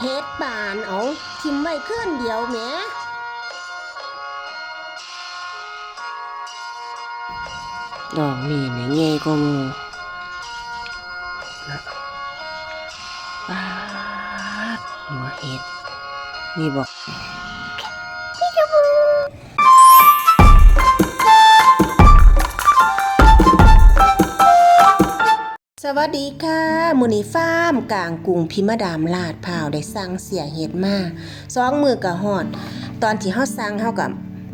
เฮ็ดบานเอาทิมไว้เคลื่อนเดียวแหมดอกนี่นี่ใหญ่กว่าหมูนะปาดหัวเห็ดนี่บอก วัสดีค่ะมือนี้ฟาร์มกลางกรุงพิมดามลาดพาวได้สั่งเสียเฮ็ดมาสองมือกะฮอด ตอนที่เฮาสั่งเฮากับ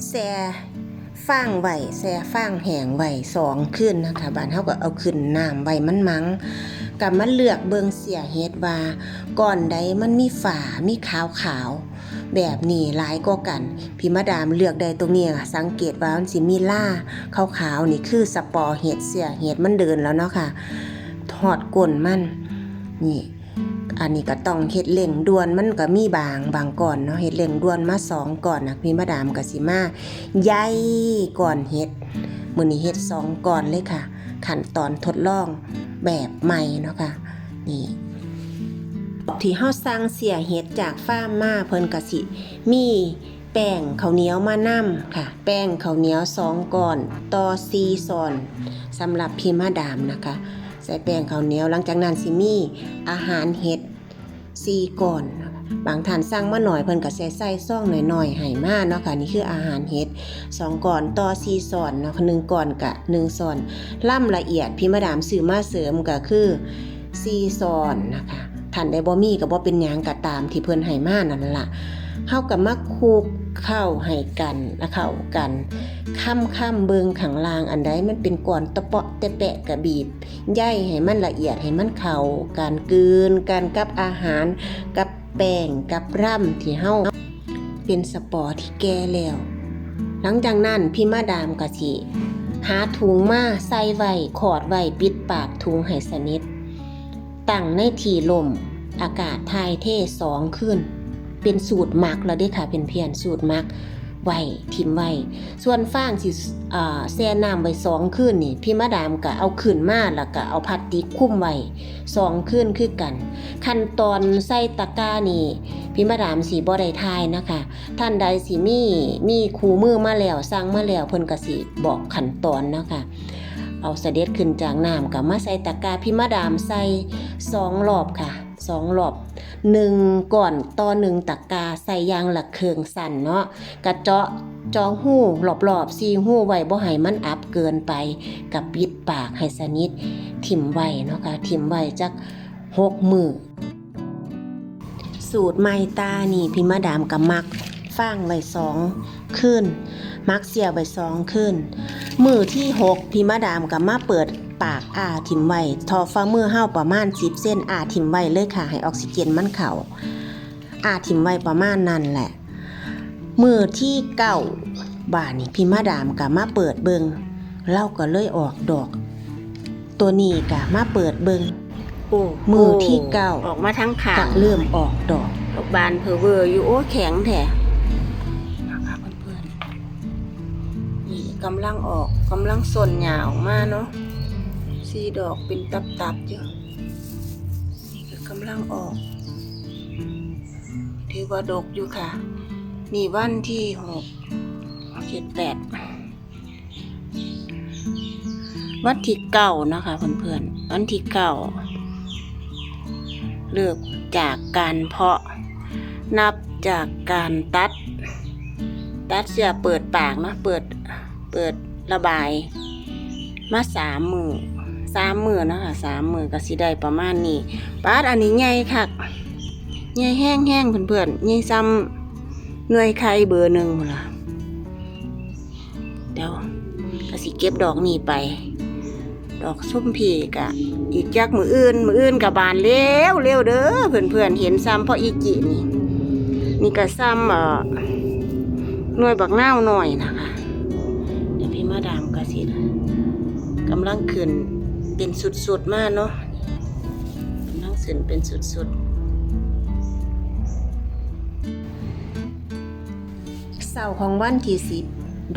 แซ่ฟางไว้แซ่ฟางแหงไว้สองขึ้นนะคะบ้านเฮาก็เอาขึ้นน้ำไว้มันมังกับมันเลือกเบิงเสียเฮ็ดว่าก่อนใดมันมีฝามีขาวขาวแบบนี้หลายก็กันพิมดามเลือกได้ตรงนี้ค่ะสังเกตว่ามันสิมีล่าขาวๆนี่คือสปอร์เห็ดเสียเห็ดมันเดินแล้วเนาะค่ะ ทอดก้นมัน นี่ อันนี้ก็ต้องเฮ็ดเล่งด่วนมันก็มีบางบางก่อนเนาะเฮ็ดเล่งด่วนมาสองก่อนนะพี่มาดามกับสิมาใหญ่ก่อนเฮ็ดมื้อนี้เฮ็ดสองก่อนเลยค่ะ ขั้นตอนทดลองแบบใหม่เนาะค่ะ นี่ที่เฮาสั่งเสียเฮ็ดจากฟาร์มมาเพิ่นก็สิ มีแป้งข้าวเหนียวมานํค่ะ แป้งข้าวเหนียวสองก่อนต่อ4ซอนสำหรับพี่มาดามนะคะ ใส่แป้งข้าวเหนียวหลังจากนั้นสิมีอาหารเห็ดซีก่อนบางท่านสั่งมาหน่อยเพิ่นก็ใส่ใส่ซ่องหน่อยๆให้มาเนาะค่ะนี่คืออาหารเห็ดสองก่อนต่อซีซอนเนาะหนึ่งก่อนกะหนึ่งซอนล่ำละเอียดพี่มาดามซื้อมาเสริมก็คือซีซอนนะคะท่านได้บ่มีก็บ่เป็นหยังก็ตามที่เพิ่นให้มานั่นล่ะ เฮาก็มาคลุกเข้าให้กันและเข้ากันค่ำค่ำๆเบิงข้างลางอันใดมันเป็นก้อนตะเปาะแตะแปะกระบีบย่ายให้มันละเอียดให้มันเข้าการกลืนกันกับอาหาร กับแป้งกับร่ำที่เฮาเป็นสปอร์ที่แก่แล้ว หลังจากนั้นพี่มาดามกะสิหาถุงมาใส่ไว้ขอดไว้ปิดปากถุงให้สนิทตั้งในที่ลมอากาศทายเทสองขึ้น เป็นสูตรมักแล้วเด้ค่ะเป็นเพียนสูตรมักไว้ทิมไว้ส่วนฟางสิแช่น้ำไว้สองคืนนี่พี่มาดามก็เอาขึ้นมาแล้วก็เอาพลาสติกคุ้มไว้สองคืนคือกัน ขั้นตอนใส่ตะกร้านี่พี่มาดามสีบ่ได้ทายนะคะ ท่านใดสิมีมีคูมือมาแล้วสั่งมาแล้วเพิ่นก็สิบอกขั้นตอนเนาะคะเอาเสด็จขึ้นจากน้ำกับมาใส่ตะกร้าพี่มาดามใส่สองรอบค่ะสองรอบ หนึ่งก่อนต่อหนึ่งตะกาใส่ยางหละเคืองสั่นเนาะกระเจาะจอหูหลอบๆซีหูไว้บ่ให้มันอับเกินไปกับปิดปากให้สนิททิ่มไว้เนาะค่ะทิ่มไว้จักหกมือสูตรไม้ตานี่พี่มาดามกับมักฟางไว้สองขึ้น มักเสียไว้สองขึ้น มือที่หกพี่มาดามกับมาเปิด ปากอาทิมไว้ทอฟ้ามือเห้าประมาณสิบเส้นอาทิมไว้เลยค่ะ ให้ออกซิเจนมันเข่าอาทิมไว้ประมาณนั้นแหละ มือที่เก้าบาทนี่พี่มาดามกับมาเปิดเบิงเล่าก็เลยออกดอก ตัวนี้กะมาเปิดเบิงโอ้มือที่เก้าออกมาทั้งขากะงเริ่มออกดอกดอกบานเพอเวอร์อยู่โอ้แข็งแท้นะคะเพื่อนๆนี่กำลังออกกำลังส่นหยาออกมาเนาะ สีดอกเป็นตับๆอยู่นี่ก็กำลังออก ถือว่าดกอยู่ค่ะ นี่วันที่หกเจ็ดแปดวันที่เก้านะคะเพื่อนๆวันที่เก้าเลือกจากการเพาะนับจากการตัด ตัดเสียเปิดปากนะเปิดเปิดระบาย มาสามมือ สามมือนะคะสามมือก็สิได้ประมาณนี้ปาดอันนี้ใหญ่คักใหญ่แห้งแห้งเพื่อนๆใหญ่ซ้ำหน่วยไข่เบอร์หนึ่งหมดละเดี๋ยวก็สิเก็บดอกนี้ไป ดอกส้มพีกะ อีกจักมืออื่น มืออื่นกับบานเร็วเร็วเด้อเพื่อนเพื่อนเห็นซ้ำเพราะอีจินี่ นี่ก็ซ้ำเอ่อหน่วยบักนาวหน่อยนะคะ เดี๋ยวพี่มาดามก็สิกำลังขึ้น เป็นสุดๆมากเนาะกำลังขึ้นเป็นสุดๆเสาร์ของวันที่สิบ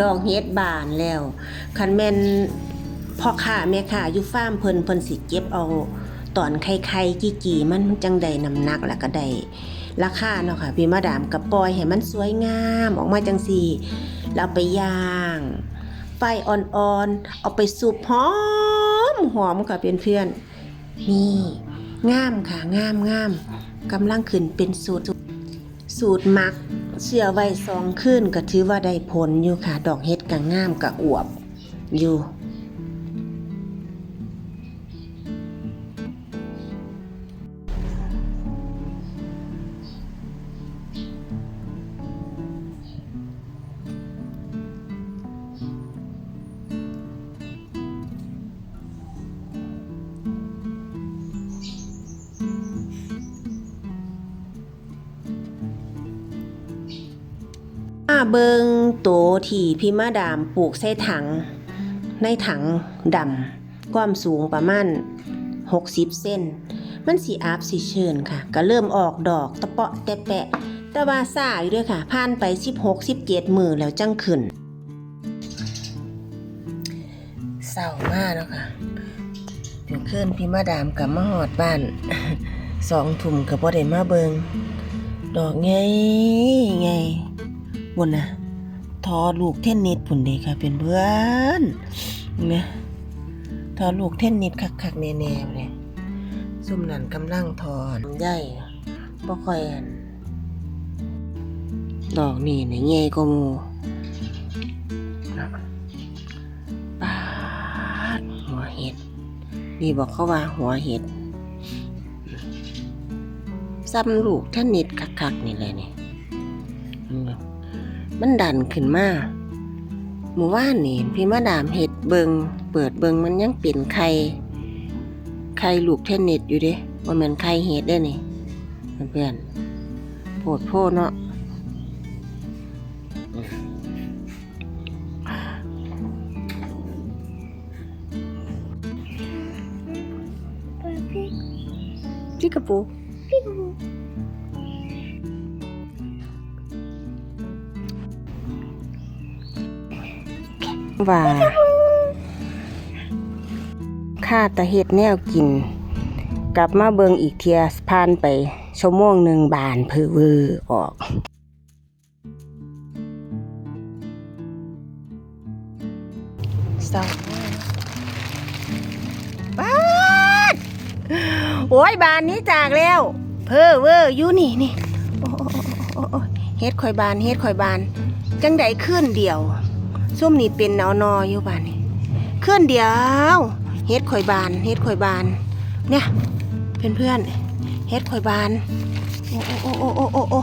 ดอกเฮ็ดบานแล้วคันแม่นพ่อค้าแม่ค้าอยู่ฟาร์มเพิ่นเพิ่นสิเก็บเอาตอนไข่ๆจี้ๆมันจังได้น้ำหนักแล้วก็ได้ราคาเนาะค่ะพี่มาดามกับปอยให้มันสวยงามออกมาจังสี่แล้วไปย่าง ไฟอ่อนๆ เอาไปสุบหอม หอมค่ะเพื่อนๆนี่งามค่ะงามงามกำลังขึ้นเป็นสูตร สูตรมักเชื่อไว้สองขึ้นก็ถือว่าได้ผลอยู่ค่ะ ดอกเฮ็ดกับงามกับอวบอยู่ เบิงโตที่พี่มาดามปลูกใส่ถัง ในถังดำความสูงประมาณ 60 เส้น มันสีอาบสีเชิญค่ะ ก็เริ่มออกดอกตะเปาะแตะแปะ แต่ว่าซ่าอยู่ด้วยค่ะ ผ่านไป 16 17 มือแล้วจังขึ้นเศร้ามากแล้วค่ะเดี๋ยวขึ้นพี่มาดามกับมาหอดบ้านสองทุ่มกับบ่ได้มาเบิงดอกไงไง บนนะทอลูกเทนนิสผุนเด็กค่ะเป็นเพื่อนเนี่ยทอลูกเทนนิสคักๆแน่ๆเลยซุ่มนั่นกำลังทอนใหญ่บ่ค่อยอันดอกนี่เนี่ยใหญ่กว่าหมู่นะปาดหัวเห็ดนี่บอกเขาว่าหัวเห็ดซ้ำลูกเทนนิสคักๆนี่เลยนี่อื มมันดันขึ้นมาหมู่ว่านนี่พี่มาดามเห็ดเบิงเปิดเบิงมันยังเป็นไข่ไข่ลูกเทนนิสอยู่เด้ว่าแมันไข่เห็ดได้นี่เพื่อนๆโพดโพดเนาะพี่กระปูพี่กระปู ว่าข้าตะเฮ็ดแนวกิน กลับมาเบิงอีกเทียผ่านไปชั่วโมงหนึ่งบานเพอเวอร์ออกเศร้ามากบานโอ้ยบานนี้จากแล้ว เพอเวอร์อยู่นี่นี่โอ้โอ้โอ้โอ้เฮ็ดข่อยบานเฮ็ดข่อยบาน จังใดขึ้นเดียว ส้มนี่เป็นนอนออยู่บ้านนี่เคลื่อนเดียวเฮ็ดข่อยบานเฮ็ดข่อยบาน เนี่ยเพื่อนเพื่อนเฮ็ดข่อยบานโอ้โอ้โอ้โอ้โอ้โอ้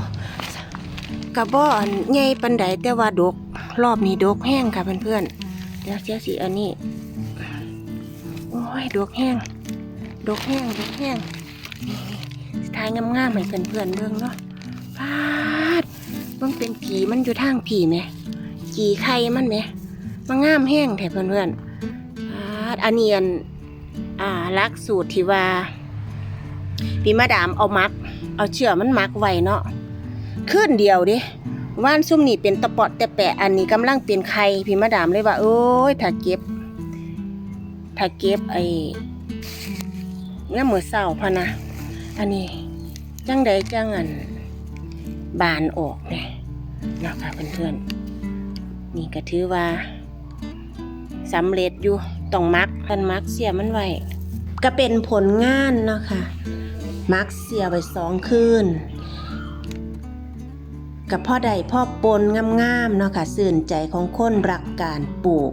กระบอกใหญ่ปันใดแต่ว่าดกรอบนี้ดกแห้งค่ะเพื่อนเพื่อนเดี๋ยวเสียสีอันนี้โอ้ยดกแห้งดกแห้งดกแห้งนี่สไทายงามๆให้เพื่อนเพื่อนเบิ่งเนาะพาดมันเป็นผีมันอยู่ทางผีไหม กี่ไข่มันไหมมันงามแห้งแถบเพื่อนๆอ่าอันเนียนอ่าลักสูตรที่ว่าพี่มาดามเอามัก เอาเชือมันมักไว้เนาะขึ้นเดียวดิว่านซุ่มนี่เป็นตะปอดแต่แปะอันนี้กำลังเป็นไข่พี่มาดามเลยว่า โอ้ยถ้าเก็บถ้าเก็บไอ้น้ำมือเศร้าพะนะอันนี้จังใดจังอันบานออกเนี่ยนะคะเพื่อนๆ นี่ก็ถือว่าสำเร็จอยู่ต้องมักกันมักเสียมันไว้ก็เป็นผลงานเนาะค่ะ มักเสียไว้สองคืนกับพ่อใดพ่อปนงามๆเนาะค่ะสื่นใจของคนรักการปลูก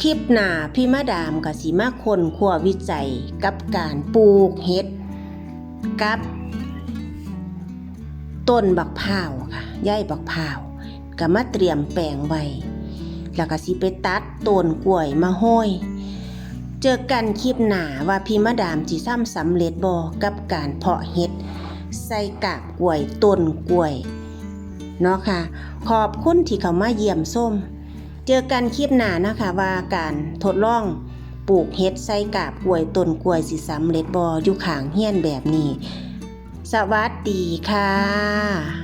คลิปหน้าพี่มาดามกับสีมาคนขัววิจัยกับการปลูกเห็ดกับ ต้นบักพร้าวค่ะย่ายบักพร้าว ก็มาเตรียมแปลงไว้แล้วก็สิไปตัดต้นกล้วยมาห้อยเจอกันคลิปหนาว่าพี่มาดามจิซ้ำสำเร็จบ่กับการเพาะเห็ด ใส่กาบกล้วยต้นกล้วย เนาะค่ะ ขอบคุณที่เขามาเยี่ยมส้ม เจอกันคลิปหน้านะคะว่าการทดลองปลูกเห็ดใส่กาบกล้วยต้นกล้วยสิสำเร็จบ่อยู่ขางเฮียนแบบนี้ สวัสดีค่ะ